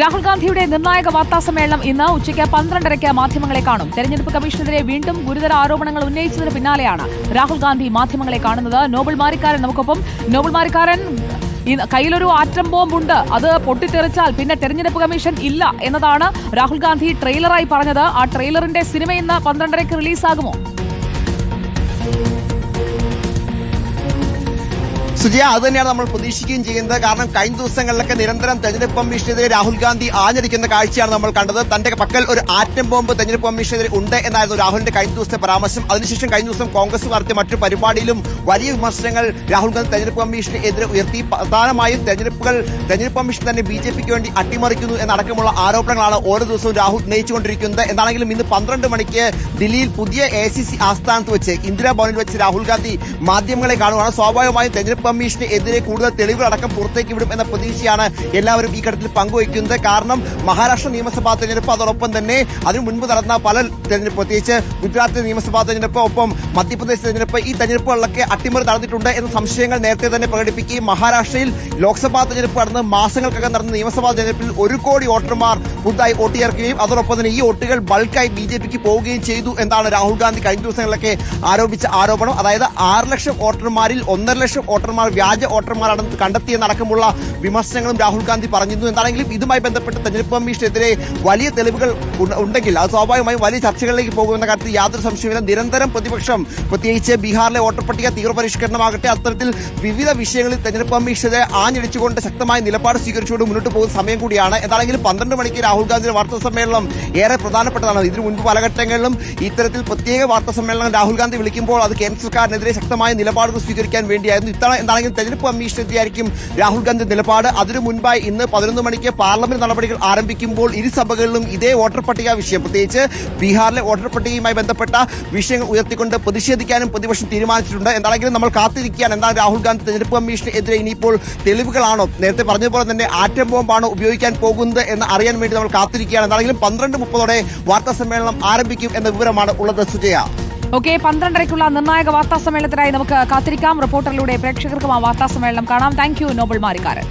രാഹുൽ ഗാന്ധിയുടെ നിർണായക വാർത്താ സമ്മേളനം ഇന്ന് ഉച്ചയ്ക്ക് പന്ത്രണ്ടരയ്ക്ക് മാധ്യമങ്ങളെ കാണും. തെരഞ്ഞെടുപ്പ് കമ്മീഷനെതിരെ വീണ്ടും ഗുരുതര ആരോപണങ്ങൾ ഉന്നയിച്ചതിന് പിന്നാലെയാണ് രാഹുൽ ഗാന്ധി മാധ്യമങ്ങളെ കാണുന്നത്. നോബൽ മാരിക്കാരൻ നമുക്കൊപ്പം. നോബൽ മാരിക്കാരൻ കയ്യിലൊരു ആറ്റം ബോംബുണ്ട്. അത് പൊട്ടിത്തെറിച്ചാൽ പിന്നെ തെരഞ്ഞെടുപ്പ് കമ്മീഷൻ ഇല്ല എന്നതാണ് രാഹുൽ ഗാന്ധി ട്രെയിലറായി പറഞ്ഞത്. ആ ട്രെയിലറിന്റെ സിനിമ ഇന്ന് പന്ത്രണ്ടരയ്ക്ക് റിലീസാകുമോ? സുജയ അത് തന്നെയാണ് നമ്മൾ പ്രതീക്ഷിക്കുകയും ചെയ്യുന്നത്. കാരണം കഴിഞ്ഞ ദിവസങ്ങളിലൊക്കെ നിരന്തരം തെരഞ്ഞെടുപ്പ് കമ്മീഷനെതിരെ രാഹുൽ ഗാന്ധി ആഞ്ഞടിക്കുന്ന കാഴ്ചയാണ് നമ്മൾ കണ്ടത്. തന്റെ പക്കൽ ഒരു ആറ്റം ബോംബ് തെരഞ്ഞെടുപ്പ് കമ്മീഷനെതിരെ ഉണ്ട് എന്നായിരുന്നു രാഹുലിന്റെ കഴിഞ്ഞ ദിവസത്തെ പരാമർശം. അതിനുശേഷം കഴിഞ്ഞ ദിവസം കോൺഗ്രസ് നടത്തിയ മറ്റു പരിപാടിയിലും വലിയ വിമർശനങ്ങൾ രാഹുൽ ഗാന്ധി തെരഞ്ഞെടുപ്പ് കമ്മീഷനെതിരെ ഉയർത്തി. പ്രധാനമായും തെരഞ്ഞെടുപ്പുകൾ തെരഞ്ഞെടുപ്പ് കമ്മീഷൻ തന്നെ ബി ജെ പിക്ക് വേണ്ടി അട്ടിമറിക്കുന്നു എന്നടക്കമുള്ള ആരോപണങ്ങളാണ് ഓരോ ദിവസവും രാഹുൽ ഉന്നയിച്ചുകൊണ്ടിരിക്കുന്നത്. എന്താണെങ്കിലും ഇന്ന് പന്ത്രണ്ട് മണിക്ക് ദില്ലിയിൽ പുതിയ എ സി സി ആസ്ഥാനത്ത് വെച്ച് ഇന്ദിരാഭവനിൽ വെച്ച് രാഹുൽ ഗാന്ധി മാധ്യമങ്ങളെ കാണുകയാണ് സ്വാഭാവികമായും തെരഞ്ഞെടുപ്പ് കമ്മീഷന് എതിരെ കൂടുതൽ തെളിവുകൾ അടക്കം പുറത്തേക്ക് വിടും എന്ന പ്രതീക്ഷയാണ് എല്ലാവരും ഈ ഘട്ടത്തിൽ പങ്കുവയ്ക്കുന്നത്. കാരണം മഹാരാഷ്ട്ര നിയമസഭാ തെരഞ്ഞെടുപ്പ് അതോടൊപ്പം തന്നെ അതിനു മുൻപ് നടന്ന പല തെരഞ്ഞെടുപ്പ് പ്രത്യേകിച്ച് ഗുജറാത്ത് നിയമസഭാ തെരഞ്ഞെടുപ്പ് ഒപ്പം മധ്യപ്രദേശ് തെരഞ്ഞെടുപ്പ് ഈ തെരഞ്ഞെടുപ്പുകളിലൊക്കെ അട്ടിമറി നടന്നിട്ടുണ്ട് എന്ന സംശയങ്ങൾ നേരത്തെ തന്നെ പ്രകടിപ്പിക്കുകയും മഹാരാഷ്ട്രയിൽ ലോക്സഭാ തെരഞ്ഞെടുപ്പ് നടന്ന് മാസങ്ങൾക്കകം നടന്ന നിയമസഭാ തെരഞ്ഞെടുപ്പിൽ ഒരു കോടി വോട്ടർമാർ പുതുതായി വോട്ട് ചേർക്കുകയും അതോടൊപ്പം തന്നെ ഈ വോട്ടുകൾ ബൾക്കായി ബി ജെ പിക്ക് പോവുകയും ചെയ്തു എന്നാണ് രാഹുൽ ഗാന്ധി കഴിഞ്ഞ ദിവസങ്ങളിലൊക്കെ ആരോപിച്ച ആരോപണം. അതായത് ആറ് ലക്ഷം വോട്ടർമാരിൽ ഒന്നര ലക്ഷം വോട്ടർമാർ വ്യാജ വോട്ടർമാരാണെന്ന് കണ്ടെത്തിയെന്നടക്കമുള്ള വിമർശനങ്ങളും രാഹുൽ ഗാന്ധി പറഞ്ഞിരുന്നു. എന്താണെങ്കിലും ഇതുമായി ബന്ധപ്പെട്ട് തെരഞ്ഞെടുപ്പ് കമ്മീഷനെതിരെ വലിയ തെളിവുകൾ ഉണ്ടെങ്കിൽ അത് സ്വാഭാവികമായും വലിയ ചർച്ചകളിലേക്ക് പോകുമെന്ന കാര്യത്തിൽ യാതൊരു സംശയമില്ല നിരന്തരം പ്രതിപക്ഷം പ്രത്യേകിച്ച് ബീഹാറിലെ വോട്ടർ പട്ടിക തീവ്രപരിഷ്കരണമാകട്ടെ അത്തരത്തിൽ വിവിധ വിഷയങ്ങളിൽ തെരഞ്ഞെടുപ്പ് കമ്മീഷനെ ആഞ്ഞടിച്ചുകൊണ്ട് ശക്തമായ നിലപാട് സ്വീകരിച്ചുകൊണ്ട് മുന്നോട്ട് പോകുന്ന സമയം കൂടിയാണ്. എന്താണെങ്കിലും പന്ത്രണ്ട് മണിക്ക് രാഹുൽ ഗാന്ധിയുടെ വാർത്താ സമ്മേളനം ഏറെ പ്രധാനപ്പെട്ടതാണ്. ഇതിനു മുൻപ് പല ഘട്ടങ്ങളിലും ഇത്തരത്തിൽ പ്രത്യേക വാർത്താ സമ്മേളനം രാഹുൽ ഗാന്ധി വിളിക്കുമ്പോൾ അത് കേന്ദ്ര സർക്കാരിനെതിരെ ശക്തമായ നിലപാടുകൾ സ്വീകരിക്കാൻ വേണ്ടിയായിരുന്നു. ഇത്തവണ എന്താണെങ്കിലും തെരഞ്ഞെടുപ്പ് കമ്മീഷനെതിരായിരിക്കും രാഹുൽ ഗാന്ധി നിലപാട്. അതിനു മുൻപായി ഇന്ന് പതിനൊന്ന് മണിക്ക് പാർലമെന്റ് നടപടികൾ ആരംഭിക്കുമ്പോൾ ഇരു സഭകളിലും ഇതേ വോട്ടർ പട്ടിക വിഷയം. പ്രത്യേകിച്ച് ബീഹാറിലെ വോട്ടർ പട്ടികയുമായി ബന്ധപ്പെട്ട വിഷയങ്ങൾ ഉയർത്തിക്കൊണ്ട് പ്രതിഷേധിക്കാനും പ്രതിപക്ഷം തീരുമാനിച്ചിട്ടുണ്ട്. എന്താണെങ്കിലും നമ്മൾ കാത്തിരിക്കുകയാണ്. എന്താ രാഹുൽ ഗാന്ധി തെരഞ്ഞെടുപ്പ് കമ്മീഷനെതിരെ ഇനിയിപ്പോൾ തെളിവുകളാണോ? നേരത്തെ പറഞ്ഞതുപോലെ തന്നെ ആറ്റം ബോംബാണോ ഉപയോഗിക്കാൻ പോകുന്നത് എന്ന് അറിയാൻ വേണ്ടി നമ്മൾ കാത്തിരിക്കുകയാണ്. എന്താണെങ്കിലും പന്ത്രണ്ട് മുപ്പതോടെ വാർത്താ സമ്മേളനം ആരംഭിക്കും എന്ന വിവരമാണ് ഉള്ളത് സുജയ. ഓക്കെ പന്ത്രണ്ടരയ്ക്കുള്ള നിർണായക വാർത്താ സമ്മേളനത്തിനായി നമുക്ക് കാത്തിരിക്കാം. റിപ്പോർട്ടറിലൂടെ പ്രേക്ഷകർക്കും ആ വാർത്താ സമ്മേളനം കാണാം. Thank you Nobel Marikkaran.